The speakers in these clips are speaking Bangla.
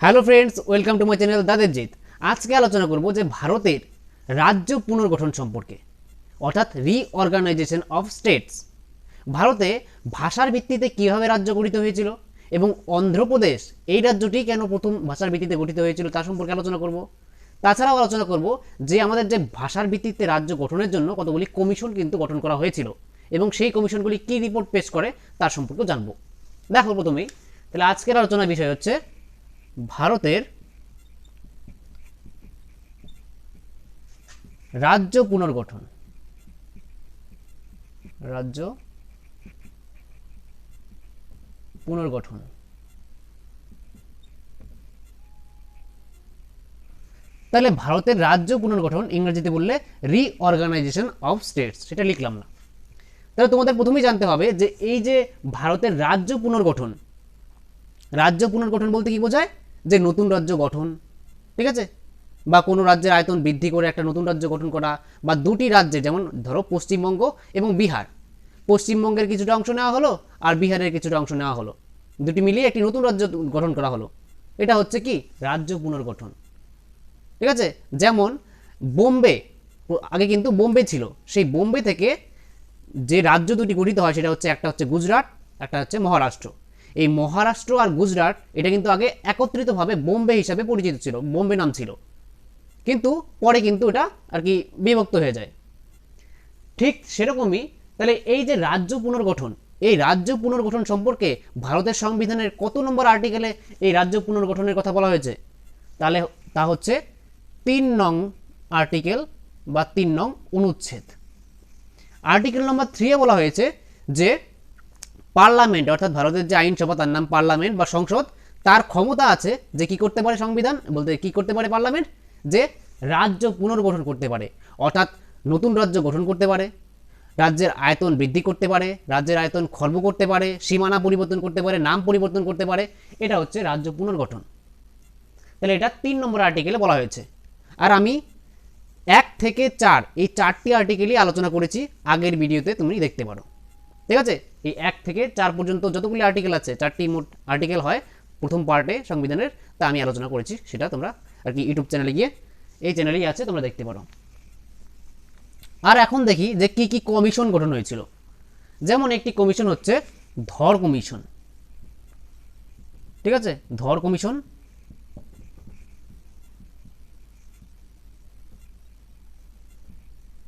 Hello friends welcome to my channel দাদের জিত আজকে আলোচনা করব যে ভারতের রাজ্য পুনর্গঠন সম্পর্কে, অর্থাৎ রিঅর্গানাইজেশন অফ স্টেটস ভারতে ভাষার ভিত্তিতে কীভাবে রাজ্য গঠিত হয়েছিল এবং অন্ধ্রপ্রদেশ এই রাজ্যটি কেন প্রথম ভাষার ভিত্তিতে গঠিত হয়েছিল তা সম্পর্কে আলোচনা করব। তাছাড়াও আলোচনা করব যে আমাদের যে ভাষার ভিত্তিতে রাজ্য গঠনের জন্য কতগুলি কমিশন কিন্তু গঠন করা হয়েছিল এবং সেই কমিশনগুলি কী রিপোর্ট পেশ করে তার সম্পর্কেও জানব। দেখো প্রথমেই, তাহলে আজকের আলোচনার বিষয় হচ্ছে ভারতের রাজ্য পুনর্গঠন। রাজ্য পুনর্গঠন। তাহলে ভারতের রাজ্য পুনর্গঠন ইংরেজিতে বললে রিঅর্গানাইজেশন অফ স্টেটস সেটা লিখলাম না। তাহলে তোমাদের প্রথমেই জানতে হবে যে এই যে ভারতের রাজ্য পুনর্গঠন রাজ্য পুনর্গঠন বলতে কি বোঝায়? যে নতুন রাজ্য গঠন, ঠিক আছে? বা কোনো রাজ্যের আয়তন বৃদ্ধি করে একটা নতুন রাজ্য গঠন করা, বা দুটি রাজ্যে, যেমন ধরো পশ্চিমবঙ্গ এবং বিহার, পশ্চিমবঙ্গের কিছুটা অংশ নেওয়া হলো আর বিহারের কিছুটা অংশ নেওয়া হলো। দুটি মিলিয়ে একটি নতুন রাজ্য গঠন করা হলো। এটা হচ্ছে কি? রাজ্য পুনর্গঠন। ঠিক আছে? যেমন বোম্বে, আগে কিন্তু বোম্বে ছিল। সেই বোম্বে থেকে যে রাজ্য দুটি গঠিত হয়, সেটা হচ্ছে, একটা হচ্ছে গুজরাট, একটা হচ্ছে মহারাষ্ট্র। এই মহারাষ্ট্র আর গুজরাট, এটা কিন্তু আগে একত্রিতভাবে বোম্বে হিসাবে পরিচিত ছিল, বোম্বে নাম ছিল। কিন্তু পরে কিন্তু এটা আর কি বিভক্ত হয়ে যায়। ঠিক সেরকমই তাহলে এই যে রাজ্য পুনর্গঠন, এই রাজ্য পুনর্গঠন সম্পর্কে ভারতের সংবিধানের কত নম্বর আর্টিকেলে এই রাজ্য পুনর্গঠনের কথা বলা হয়েছে? তাহলে তা হচ্ছে তিন নং আর্টিকেল বা তিন নং অনুচ্ছেদ। আর্টিকেল নম্বর থ্রিয়ে বলা হয়েছে যে পার্লামেন্ট, অর্থাৎ ভারতের যে আইনসভা তার নাম পার্লামেন্ট বা সংসদ, তার ক্ষমতা আছে যে কি করতে পারে সংবিধান, বলতে কি করতে পারে পার্লামেন্ট? যে রাজ্য পুনর্গঠন করতে পারে, অর্থাৎ নতুন রাজ্য গঠন করতে পারে, রাজ্যের আয়তন বৃদ্ধি করতে পারে, রাজ্যের আয়তন খর্ব করতে পারে, সীমানা পরিবর্তন করতে পারে, নাম পরিবর্তন করতে পারে, এটা হচ্ছে রাজ্য পুনর্গঠন। তাহলে এটা তিন নম্বর আর্টিকেলে বলা হয়েছে। আর আমি এক থেকে চার, এই চারটি আর্টিকেলই আলোচনা করেছি, আগের ভিডিওতে তুমি দেখতে পারো। ঠিক আছে? এই এক থেকে চার পর্যন্ত যতগুলি আর্টিকেল আছে, চারটি মোট আর্টিকেল হয় প্রথম পার্টে সংবিধানের, তা আমি আলোচনা করেছি, সেটা তোমরা আর কি ইউটিউব চ্যানেলে গিয়ে এই চ্যানেলেই আছে, তোমরা দেখতে পারো। আর এখন দেখি যে কি কি কমিশন গঠন হয়েছিল। যেমন একটি কমিশন হচ্ছে ধর কমিশন ঠিক আছে? ধর কমিশন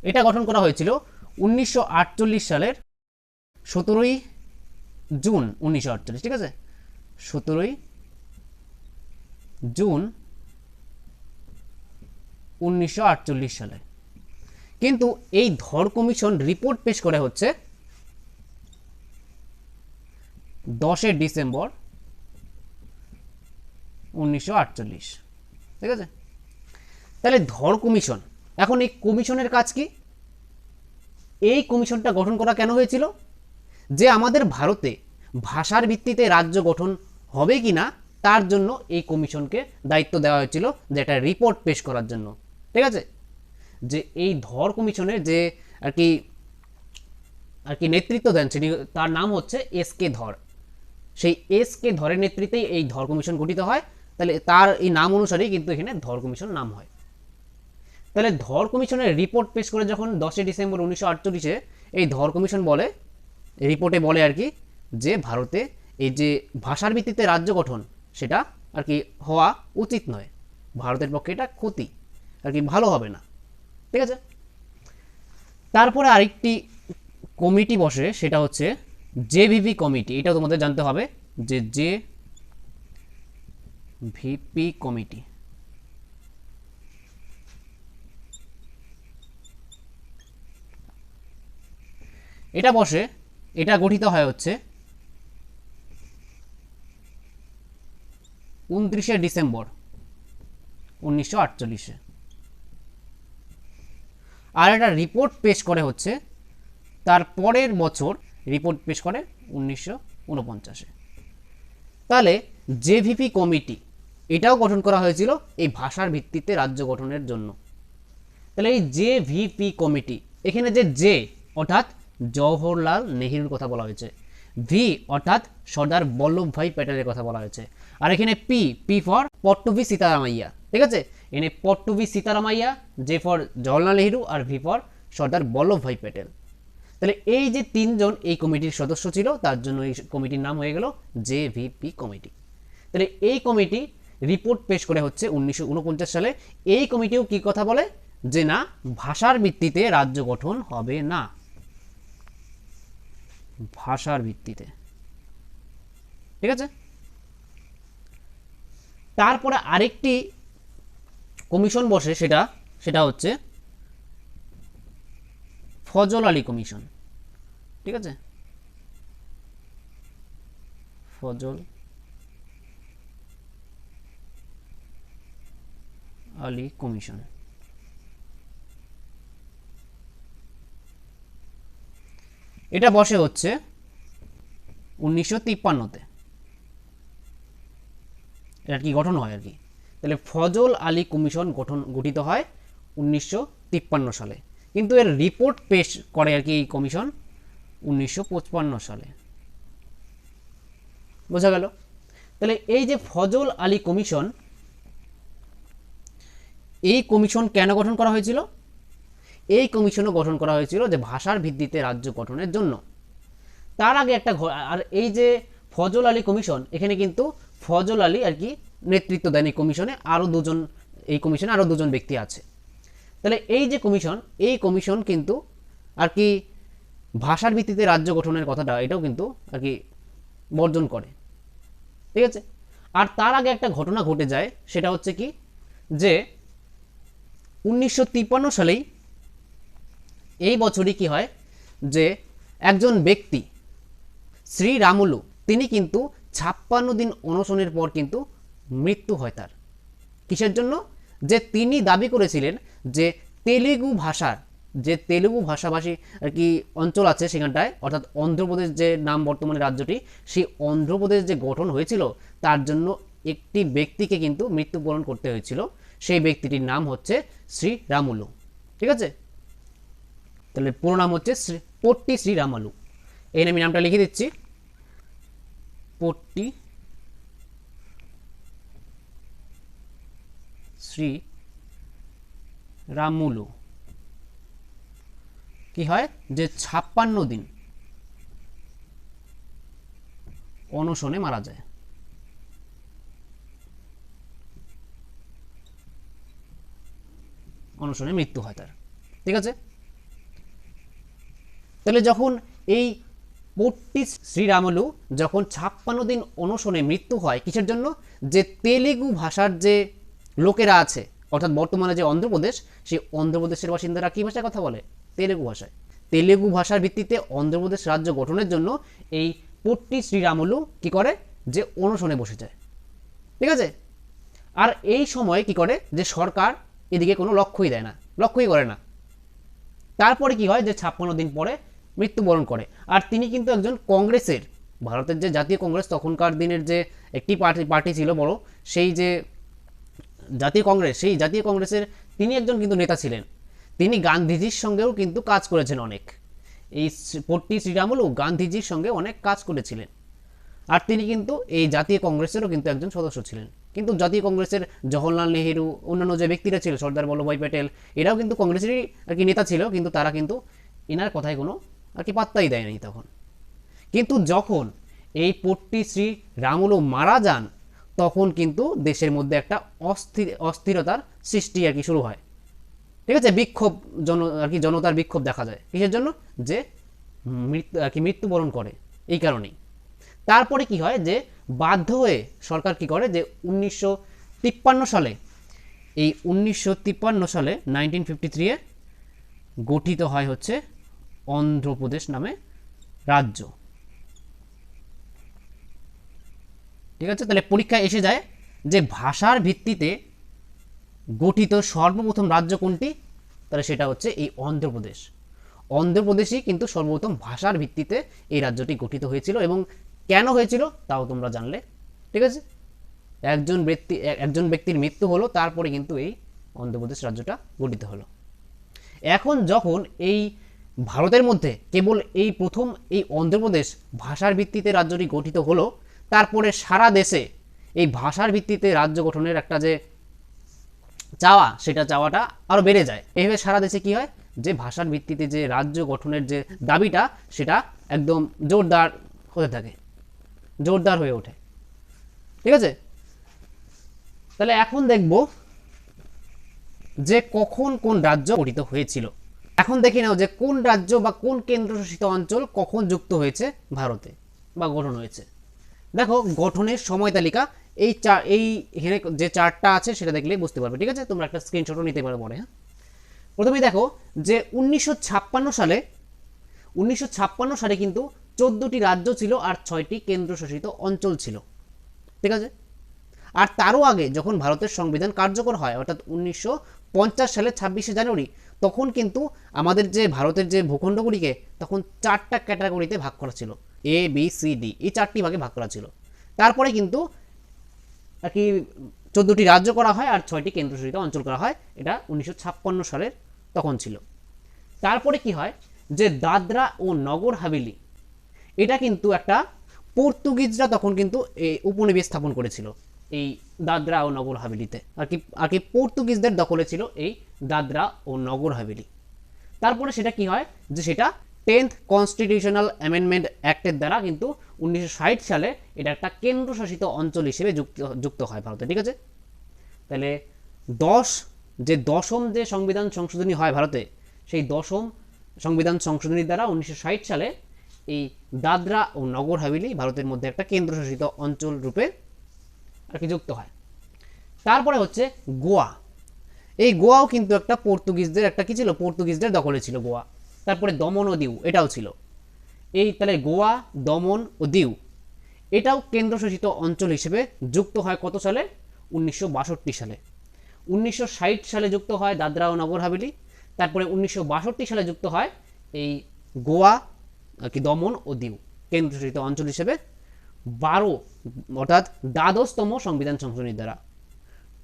এটা গঠন করা হয়েছিল উনিশশো আটচল্লিশ সালের সতেরোই জুন উনিশশো আটচল্লিশ, ঠিক আছে? সতেরোই জুন উনিশশো আটচল্লিশ সালে। কিন্তু এই ধর কমিশন রিপোর্ট পেশ করে হচ্ছে দশই ডিসেম্বর উনিশশো আটচল্লিশ, ঠিক আছে? তাহলে ধর কমিশন, এখন এই কমিশনের কাজ কি? এই কমিশনটা গঠন করা কেন হয়েছিল? যে আমাদের ভারতে ভাষার ভিত্তিতে রাজ্য গঠন হবে কি না, তার জন্য এই কমিশনকে দায়িত্ব দেওয়া হয়েছিল যে একটা রিপোর্ট পেশ করার জন্য। ঠিক আছে? যে এই ধর কমিশনের যে আর কি আর কি নেতৃত্ব দেন সেটি তার নাম হচ্ছে এস কে ধর। সেই এস কে ধরের নেতৃত্বেই এই ধর কমিশন গঠিত হয়। তাহলে তার এই নাম অনুসারেই কিন্তু এখানে ধর কমিশন নাম হয়। তাহলে ধর কমিশনের রিপোর্ট পেশ করে যখন দশই ডিসেম্বর উনিশশো এই ধর কমিশন বলে রিপোর্টে বলে আর কি যে ভারতে এই যে ভাষার ভিত্তিতে রাজ্য গঠন, সেটা আর কি হওয়া উচিত নয়। ভারতের পক্ষে এটা ক্ষতি, আর কি ভালো হবে না। ঠিক আছে? তারপরে আরেকটি কমিটি বসে, সেটা হচ্ছে জে জেভিপি কমিটি। এটা তোমাদের জানতে হবে যে জে ভিপি কমিটি। এটা বসে এটা গঠিত হয় হচ্ছে উনত্রিশে ডিসেম্বর উনিশশো আটচল্লিশে। আর একটা রিপোর্ট পেশ করে হচ্ছে তার পরের বছর রিপোর্ট পেশ করে উনিশশো উনপঞ্চাশে। তাহলে জেভিপি কমিটি, এটাও গঠন করা হয়েছিল এই ভাষার ভিত্তিতে রাজ্য গঠনের জন্য। তাহলে এই জেভিপি কমিটি, এখানে যে জে অর্থাৎ জওহরলাল নেহরুর কথা বলা হয়েছে। ভি অর্থাৎ সর্দার বল্লভভাই প্যাটেলের কথা বলা হয়েছে। আর এখানে P P for Pattabhi Sitaramayya. ঠিক আছে? এখানে পট্টভি সীতারামাইয়া জে ফর জওয়াহরলাল নেহরু আর ভি ফর সর্দার বল্লভভাই প্যাটেল। তাহলে এই যে তিনজন এই কমিটির সদস্য ছিল, তার জন্য এই কমিটির নাম হয়ে গেল জে ভিপি কমিটি। তাহলে এই কমিটি রিপোর্ট পেশ করে হচ্ছে উনিশশো উনপঞ্চাশ সালে। এই কমিটিও কি কথা বলে? যে না, ভাষার ভিত্তিতে রাজ্য গঠন হবে না। ভাষার ভিত্তিতে। ঠিক আছে? তারপরে আরেকটি কমিশন বসে সেটা সেটা হচ্ছে ফজল আলী কমিশন। ঠিক আছে? ফজল আলী কমিশন। এটা বসে হচ্ছে উনিশশো তিপ্পান্নতে। এটা কি গঠন হয় আর কি? তাহলে ফজল আলী কমিশন গঠন, গঠিত হয় উনিশশো তিপ্পান্ন সালে। কিন্তু এর রিপোর্ট পেশ করে আর কি এই কমিশন উনিশশো সালে। বোঝা গেল? তাহলে এই যে ফজল আলী কমিশন, এই কমিশন কেন গঠন করা হয়েছিল? এই কমিশনও গঠন করা হয়েছিল যে ভাষার ভিত্তিতে রাজ্য গঠনের জন্য। তার আগে একটা আর এই যে ফজল আলী কমিশন, এখানে কিন্তু ফজল আলী আর কি নেতৃত্ব দেন এই কমিশনে আরও দুজন, এই কমিশনে আরও দুজন ব্যক্তি আছে। তাহলে এই যে কমিশন, এই কমিশন কিন্তু আর কি ভাষার ভিত্তিতে রাজ্য গঠনের কথাটা, এটাও কিন্তু আর কি বর্জন করে। ঠিক আছে? আর তার আগে একটা ঘটনা ঘটে যায়, সেটা হচ্ছে কি যে উনিশশো তিপ্পান্ন সালেই এই বছরই কি হয় যে একজন ব্যক্তি শ্রী রামুলু, তিনি কিন্তু ছাপ্পান্ন দিন অনশনের পর কিন্তু মৃত্যু হয় তার। কিসের জন্য? যে তিনি দাবি করেছিলেন যে তেলেগু ভাষার, যে তেলেগু ভাষাভাষী আর কি অঞ্চল আছে সেখানটায়, অর্থাৎ অন্ধ্রপ্রদেশ যে নাম বর্তমানে রাজ্যটি, সেই অন্ধ্রপ্রদেশ যে গঠন হয়েছিল, তার জন্য একটি ব্যক্তিকে কিন্তু মৃত্যুবরণ করতে হয়েছিল। সেই ব্যক্তিটির নাম হচ্ছে শ্রী রামুলু। ঠিক আছে? তাহলে পুরো নাম হচ্ছে শ্রী, পট্টি শ্রী এই আমি নামটা লিখে দিচ্ছি। পট্টি শ্রী রামুলু কি হয়? যে ছাপ্পান্ন দিন অনশনে মারা যায়। অনশনে মৃত্যু হয় তার। ঠিক আছে? তাহলে যখন এই পট্টি শ্রীরামলু যখন ছাপ্পান্ন দিন অনশনে মৃত্যু হয়, কিসের জন্য? যে তেলেগু ভাষার যে লোকেরা আছে, অর্থাৎ বর্তমানে যে অন্ধ্রপ্রদেশ সেই অন্ধ্রপ্রদেশের বাসিন্দারা কী ভাষায় কথা বলে? তেলেগু ভাষায়। তেলেগু ভাষার ভিত্তিতে অন্ধ্রপ্রদেশ রাজ্য গঠনের জন্য এই পট্টি শ্রীরামলু কি করে? যে অনশনে বসে যায় ঠিক আছে? আর এই সময় কি করে? যে সরকার এদিকে কোনো লক্ষ্যই দেয় না, লক্ষ্যই করে না। তারপরে কি হয়? যে ছাপ্পান্ন দিন পরে মৃত্যুবরণ করে। আর তিনি কিন্তু একজন কংগ্রেসের, ভারতের যে জাতীয় কংগ্রেস তখনকার দিনের যে একটি পার্টি পার্টি ছিল বড়, সেই যে জাতীয় কংগ্রেস, সেই জাতীয় কংগ্রেসের তিনি একজন কিন্তু নেতা ছিলেন। তিনি গান্ধীজির সঙ্গেও কিন্তু কাজ করেছেন অনেক। এই পট্টি শ্রীরামুলু গান্ধীজির সঙ্গে অনেক কাজ করেছিলেন। আর তিনি কিন্তু এই জাতীয় কংগ্রেসেরও কিন্তু একজন সদস্য ছিলেন। কিন্তু জাতীয় কংগ্রেসের জওহরলাল নেহেরু, অন্যান্য যে ব্যক্তিরা ছিল, সর্দার বল্লভভাই প্যাটেল, এরাও কিন্তু কংগ্রেসেরই আর কি নেতা ছিল, কিন্তু তারা কিন্তু এনার কথায় কোনো আর কি পাত্তাই দেয়নি তখন। কিন্তু যখন এই পট্টি শ্রী রামুলু মারা যান, তখন কিন্তু দেশের মধ্যে একটা অস্থির, অস্থিরতার সৃষ্টি আর কি শুরু হয়। ঠিক আছে? বিক্ষোভ জন, আর কি জনতার বিক্ষোভ দেখা যায়। কিসের জন্য? যে মৃত্যু আর কি মৃত্যুবরণ করে। এই কারণেই। তারপরে কি হয়? যে বাধ্য হয়ে সরকার কি করে? যে উনিশশো তিপ্পান্ন সালে, এই উনিশশো তিপ্পান্ন সালে নাইনটিন ফিফটি থ্রিয়ে গঠিত হয় হচ্ছে অন্ধ্রপ্রদেশ নামে রাজ্য। ঠিক আছে? তাহলে পরীক্ষায় এসে যায় যে ভাষার ভিত্তিতে গঠিত সর্বপ্রথম রাজ্য কোনটি? তাহলে সেটা হচ্ছে এই অন্ধ্রপ্রদেশ। অন্ধ্রপ্রদেশই কিন্তু সর্বপ্রথম ভাষার ভিত্তিতে এই রাজ্যটি গঠিত হয়েছিল এবং কেন হয়েছিল তাও তোমরা জানলে। ঠিক আছে? একজন ব্যক্তি, একজন ব্যক্তির মৃত্যু হলো, তারপরে কিন্তু এই অন্ধ্রপ্রদেশ রাজ্যটা গঠিত হলো। এখন যখন এই ভারতের মধ্যে কেবল এই প্রথম, এই অন্ধ্রপ্রদেশ ভাষার ভিত্তিতে রাজ্যটি গঠিত হলো, তারপরে সারা দেশে এই ভাষার ভিত্তিতে রাজ্য গঠনের একটা যে চাওয়া, সেটা চাওয়াটা আরও বেড়ে যায়। এইভাবে সারা দেশে কি হয়? যে ভাষার ভিত্তিতে যে রাজ্য গঠনের যে দাবিটা, সেটা একদম জোরদার হতে থাকে, জোরদার হয়ে ওঠে। ঠিক আছে? তাহলে এখন দেখব যে কখন কোন রাজ্য গঠিত হয়েছিল। এখন দেখি নাও যে কোন রাজ্য বা কোন কেন্দ্রশাসিত অঞ্চল কখন যুক্ত হয়েছে ভারতে বা গঠন হয়েছে। দেখো, গঠনের সময় তালিকা, এই চা, এই এখানে যে চার্টটা আছে সেটা দেখলেই বুঝতে পারবে, ঠিক আছে? তোমরা একটা স্ক্রিনশটও নিতে পারো পরে হ্যাঁ? প্রথমেই দেখো যে উনিশশো ছাপ্পান্ন সালে, উনিশশো ছাপ্পান্ন সালে কিন্তু চোদ্দোটি রাজ্য ছিল আর ছয়টি কেন্দ্রশাসিত অঞ্চল ছিল, ঠিক আছে? আর তারও আগে যখন ভারতের সংবিধান কার্যকর হয়, অর্থাৎ উনিশশো পঞ্চাশ সালে ছাব্বিশে জানুয়ারি তখন কিন্তু আমাদের যে ভারতের যে ভূখণ্ডগুলিকে, তখন চারটা ক্যাটাগরিতে ভাগ করা ছিল। এ বি সি ডি এই চারটি ভাগে ভাগ করা ছিল। তারপরে কিন্তু আর কি চোদ্দোটি রাজ্য করা হয় আর ছয়টি কেন্দ্রশাসিত অঞ্চল করা হয়। এটা উনিশশো ছাপ্পান্ন সালের তখন ছিল। তারপরে কি হয়? যে দাদরা ও নগর হাভেলি, এটা কিন্তু একটা পর্তুগিজরা তখন কিন্তু এই উপনিবেশ স্থাপন করেছিল। এই দাদরা ও নগর হাভেলিতে। আর কি আর কি পর্তুগিজদের দখলে ছিল এই দাদরা ও নগর হাভেলি। তারপরে সেটা কি হয়? যে সেটা টেন্থ কনস্টিটিউশনাল অ্যামেন্ডমেন্ট অ্যাক্টের দ্বারা কিন্তু উনিশশো ষাট সালে এটা একটা কেন্দ্রশাসিত অঞ্চল হিসেবে যুক্ত যুক্ত হয় ভারতে, ঠিক আছে? তাহলে দশ, যে দশম যে সংবিধান সংশোধনী হয় ভারতে, সেই দশম সংবিধান সংশোধনীর দ্বারা উনিশশো ষাট সালে এই দাদরা ও নগর হাভেলি ভারতের মধ্যে একটা কেন্দ্রশাসিত অঞ্চল রূপে আর কি যুক্ত হয়। তারপরে হচ্ছে গোয়া। এই গোয়াও কিন্তু একটা পর্তুগিজদের, একটা কি ছিল? পর্তুগিজদের দখলে ছিল গোয়া। তারপরে দমন ও দিউ, এটাও ছিল। এই তাহলে গোয়া, দমন ও দিউ, এটাও কেন্দ্রশাসিত অঞ্চল হিসেবে যুক্ত হয় কত সালে? উনিশশো বাষট্টি সালে। উনিশশো ষাট সালে যুক্ত হয় দাদরা ও নগর হাভেলি, তারপরে উনিশশো বাষট্টি সালে যুক্ত হয় এই গোয়া আর কি দমন ও দিউ, কেন্দ্রশাসিত অঞ্চল হিসেবে। বারো, অর্থাৎ দ্বাদশতম সংবিধান সংশোধনীর দ্বারা।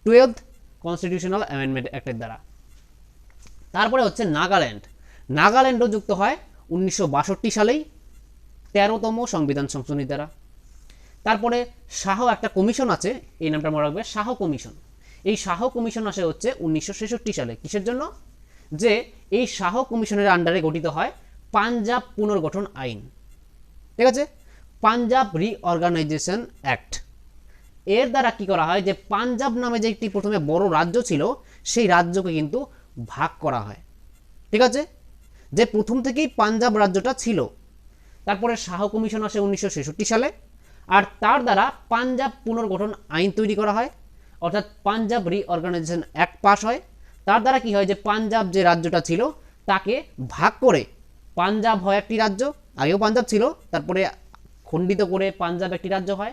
টুয়েলভ কনস্টিটিউশনাল অ্যামেন্ডমেন্ট অ্যাক্টের দ্বারা। তারপরে হচ্ছে নাগাল্যান্ড। নাগাল্যান্ডও যুক্ত হয় উনিশশো বাষট্টি সালেই, তেরোতম সংবিধান সংশোধনীর দ্বারা। তারপরে শাহ একটা কমিশন আছে, এই নামটা মনে রাখবে, শাহ কমিশন। এই শাহ কমিশন আসে হচ্ছে উনিশশো ছেষট্টি সালে। কিসের জন্য? যে এই শাহ কমিশনের আন্ডারে গঠিত হয় পাঞ্জাব পুনর্গঠন আইন। ঠিক আছে? পাঞ্জাব রিঅর্গানাইজেশন অ্যাক্ট এর দ্বারা কি করা হয় যে পাঞ্জাব নামে যে একটি প্রথমে বড় রাজ্য ছিল, সেই রাজ্যকে কিন্তু ভাগ করা হয়। ঠিক আছে? যে প্রথম থেকেই পাঞ্জাব রাজ্যটা ছিল। তারপরে শাহ কমিশন আসে উনিশশো ছেষট্টি সালে। আর তার দ্বারা পাঞ্জাব পুনর্গঠন আইন তৈরি করা হয়। অর্থাৎ পাঞ্জাব রিঅর্গানাইজেশন অ্যাক্ট পাস হয়। তার দ্বারা কি হয় যে পাঞ্জাব যে রাজ্যটা ছিল, তাকে ভাগ করে পাঞ্জাব হয় একটি রাজ্য, আগেও পাঞ্জাব ছিল, তারপরে খণ্ডিত করে পাঞ্জাব একটি রাজ্য হয়।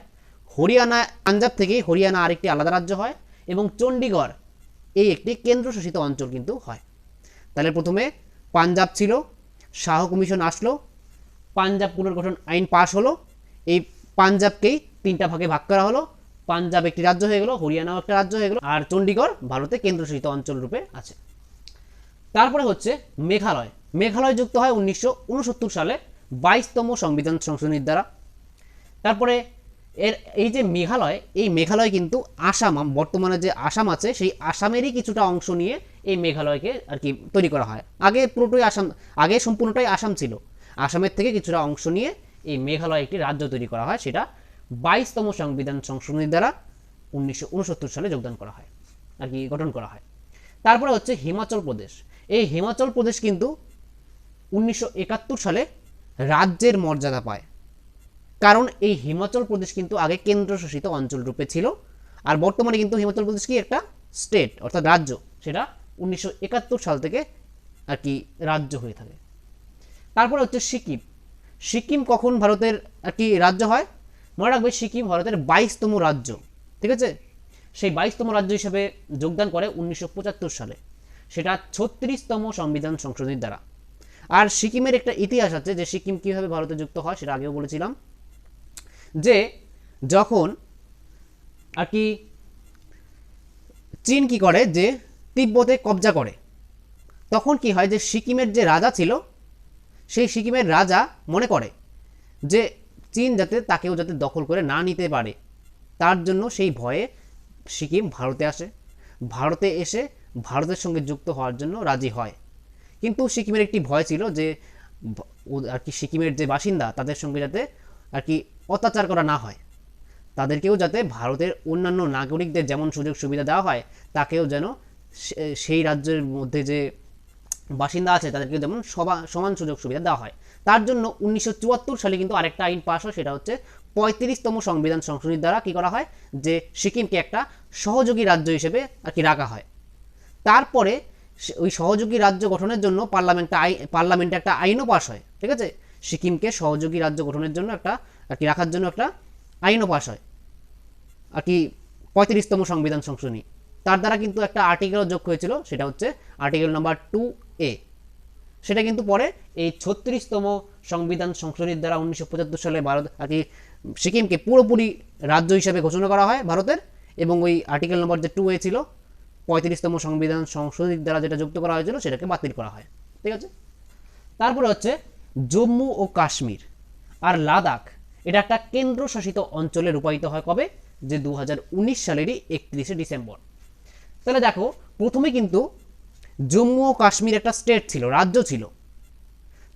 হরিয়ানা, পাঞ্জাব থেকে হরিয়ানা আরেকটি আলাদা রাজ্য হয় এবং চণ্ডীগড় এই একটি কেন্দ্রশাসিত অঞ্চল কিন্তু হয়। তাহলে প্রথমে পাঞ্জাব ছিল, শাহ কমিশন আসলো, পাঞ্জাব পুনর্গঠন আইন পাশ হলো, এই পাঞ্জাবকেই তিনটা ভাগে ভাগ করা হলো। পাঞ্জাব একটি রাজ্য হয়ে গেলো, হরিয়ানাও একটা রাজ্য হয়ে গেলো, আর চণ্ডীগড় ভারতে কেন্দ্রশাসিত অঞ্চল রূপে আছে। তারপরে হচ্ছে মেঘালয়। মেঘালয় যুক্ত হয় উনিশশো উনসত্তর সালে বাইশতম সংবিধান সংশোধনীর দ্বারা। তারপরে এর, এই যে মেঘালয়, এই মেঘালয় কিন্তু আসাম বর্তমানে যে আসাম আছে, সেই আসামেরই কিছুটা অংশ নিয়ে এই মেঘালয়কে আর কি তৈরি করা হয়। আগে পুরোটাই আসাম, আগে সম্পূর্ণটাই আসাম ছিল। আসামের থেকে কিছুটা অংশ নিয়ে এই মেঘালয় একটি রাজ্য তৈরি করা হয়, সেটা বাইশতম সংবিধান সংশোধনীর দ্বারা উনিশশো উনসত্তর সালে যোগদান করা হয়, আর কি গঠন করা হয়। তারপরে হচ্ছে হিমাচল প্রদেশ। এই হিমাচল প্রদেশ কিন্তু উনিশশো একাত্তর সালে রাজ্যের মর্যাদা পায়। কারণ এই হিমাচল প্রদেশ কিন্তু আগে কেন্দ্রশাসিত অঞ্চল রূপে ছিল, আর বর্তমানে কিন্তু হিমাচল প্রদেশ কি একটা স্টেট অর্থাৎ রাজ্য, সেটা উনিশশো একাত্তর সাল থেকে আর কি রাজ্য হয়ে থাকে। তারপরে হচ্ছে সিকিম। সিকিম কখন ভারতের আর কি রাজ্য হয়? মনে রাখবে সিকিম ভারতের বাইশতম রাজ্য, ঠিক আছে? সেই বাইশতম রাজ্য হিসেবে যোগদান করে উনিশশো পঁচাত্তর সালে। সেটা ছত্রিশতম সংবিধান সংশোধনীর দ্বারা। আর সিকিমের একটা ইতিহাস আছে যে সিকিম কীভাবে ভারতে যুক্ত হয়, সেটা আগেও বলেছিলাম। যে যখন আর কি চীন কি করে? যে তিব্বতে কবজা করে। তখন কি হয়? যে সিকিমের যে রাজা ছিল, সেই সিকিমের রাজা মনে করে যে চীন যাতে তাকেও যাতে দখল করে না নিতে পারে, তার জন্য সেই ভয়ে সিকিম ভারতে আসে। ভারতে এসে ভারতের সঙ্গে যুক্ত হওয়ার জন্য রাজি হয়। কিন্তু সিকিমের একটি ভয় ছিল যে আর কি সিকিমের যে বাসিন্দা, তাদের সঙ্গে যাতে আর কি অত্যাচার করা না হয়। তাদেরকেও যাতে ভারতের অন্যান্য নাগরিকদের যেমন সুযোগ সুবিধা দেওয়া হয়, তাকেও যেন সেই রাজ্যের মধ্যে যে বাসিন্দা আছে তাদেরকে যেমন সমান সুযোগ সুবিধা দেওয়া হয়। তার জন্য উনিশশো চুয়াত্তর সালে কিন্তু আরেকটা আইন পাশ হয়, সেটা হচ্ছে পঁয়ত্রিশতম সংবিধান সংশোধনীর দ্বারা কি করা হয়? যে সিকিমকে একটা সহযোগী রাজ্য হিসেবে আর কি রাখা হয়। তারপরে ওই সহযোগী রাজ্য গঠনের জন্য পার্লামেন্টে আই, পার্লামেন্টে একটা আইনও পাশ হয়, ঠিক আছে? সিকিমকে সহযোগী রাজ্য গঠনের জন্য একটা, আর কি রাখার জন্য একটা আইনও পাশ হয়। আর কি পঁয়ত্রিশতম সংবিধান সংশোধনী। তার দ্বারা কিন্তু একটা আর্টিকেলও যোগ হয়েছিল, সেটা হচ্ছে আর্টিকেল নাম্বার টু এ সেটা কিন্তু পরে এই ছত্রিশতম সংবিধান সংশোধনীর দ্বারা উনিশশো পঁচাত্তর সালে ভারত, আর কি সিকিমকে পুরোপুরি রাজ্য হিসেবে ঘোষণা করা হয় ভারতের, এবং ওই আর্টিকেল নম্বর যে টু এ ছিল, পঁয়ত্রিশতম সংবিধান সংশোধনীর দ্বারা যেটা যুক্ত করা হয়েছিল, সেটাকে বাতিল করা হয়। ঠিক আছে? তারপরে হচ্ছে জম্মু ও কাশ্মীর। আর লাদাখ, এটা একটা কেন্দ্রশাসিত অঞ্চলে রূপায়িত হয় কবে? যে দু হাজার উনিশ সালেরই একত্রিশে ডিসেম্বর। তাহলে দেখো, প্রথমে কিন্তু জম্মু ও কাশ্মীর একটা স্টেট ছিল, রাজ্য ছিল।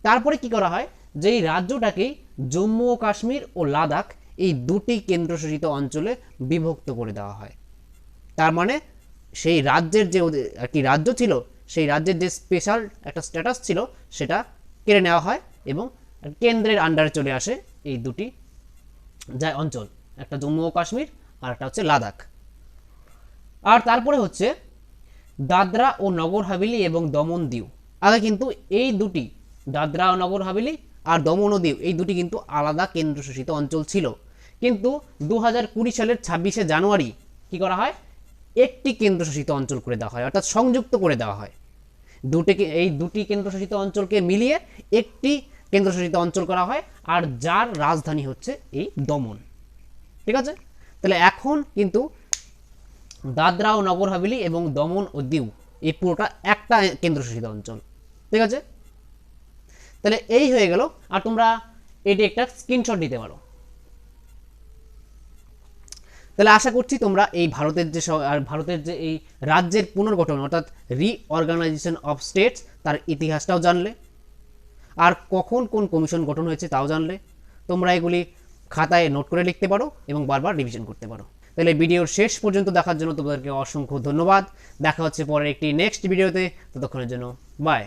তারপরে কি করা হয়? যে এই রাজ্যটাকেই জম্মু ও কাশ্মীর ও লাদাখ এই দুটি কেন্দ্রশাসিত অঞ্চলে বিভক্ত করে দেওয়া হয়। তার মানে সেই রাজ্যের যে আর কি রাজ্য ছিল, সেই রাজ্যের যে স্পেশাল একটা স্ট্যাটাস ছিল, সেটা কেড়ে নেওয়া হয় এবং কেন্দ্রের আন্ডারে চলে আসে এই দুটি যা অঞ্চল। একটা জম্মু ও কাশ্মীর আর একটা হচ্ছে লাদাখ। আর তারপরে হচ্ছে দাদরা ও নগর হাভেলি এবং দমন দিউ। আগে কিন্তু এই দুটি, দাদরা ও নগর হাভেলি আর দমন ও দিউ, এই দুটি কিন্তু আলাদা কেন্দ্রশাসিত অঞ্চল ছিল। কিন্তু দু হাজার কুড়ি সালের ছাব্বিশে জানুয়ারি কি করা হয়? একটি কেন্দ্রশাসিত অঞ্চল করে দেওয়া হয়, অর্থাৎ সংযুক্ত করে দেওয়া হয়। দুটিকে এই দুটি কেন্দ্রশাসিত অঞ্চলকে মিলিয়ে একটি কেন্দ্রশাসিত অঞ্চল করা হয়, আর যার রাজধানী হচ্ছে এই দমন। ঠিক আছে? তাহলে এখন কিন্তু দাদরা ও নগর হাভেলি এবং দমন ও দিউ, এই পুরোটা একটা কেন্দ্রশাসিত অঞ্চল। ঠিক আছে? তাহলে এই হয়ে গেল, আর তোমরা এটি একটা স্ক্রিনশট নিতে পারো। তাহলে আশা করছি তোমরা এই ভারতের যে আর ভারতের যে এই রাজ্যের পুনর্গঠন, অর্থাৎ রিঅর্গানাইজেশন অফ স্টেটস তার ইতিহাসটাও জানলে। আর কখন কোন কমিশন গঠন হয়েছে তাও জানলে। তোমরা এগুলি খাতায় নোট করে লিখতে পারো এবং বারবার রিভিশন করতে পারো। তাহলে ভিডিওর শেষ পর্যন্ত দেখার জন্য তোমাদেরকে অসংখ্য ধন্যবাদ। দেখা হচ্ছে পরের একটি নেক্সট ভিডিওতে ততক্ষণের জন্য বাই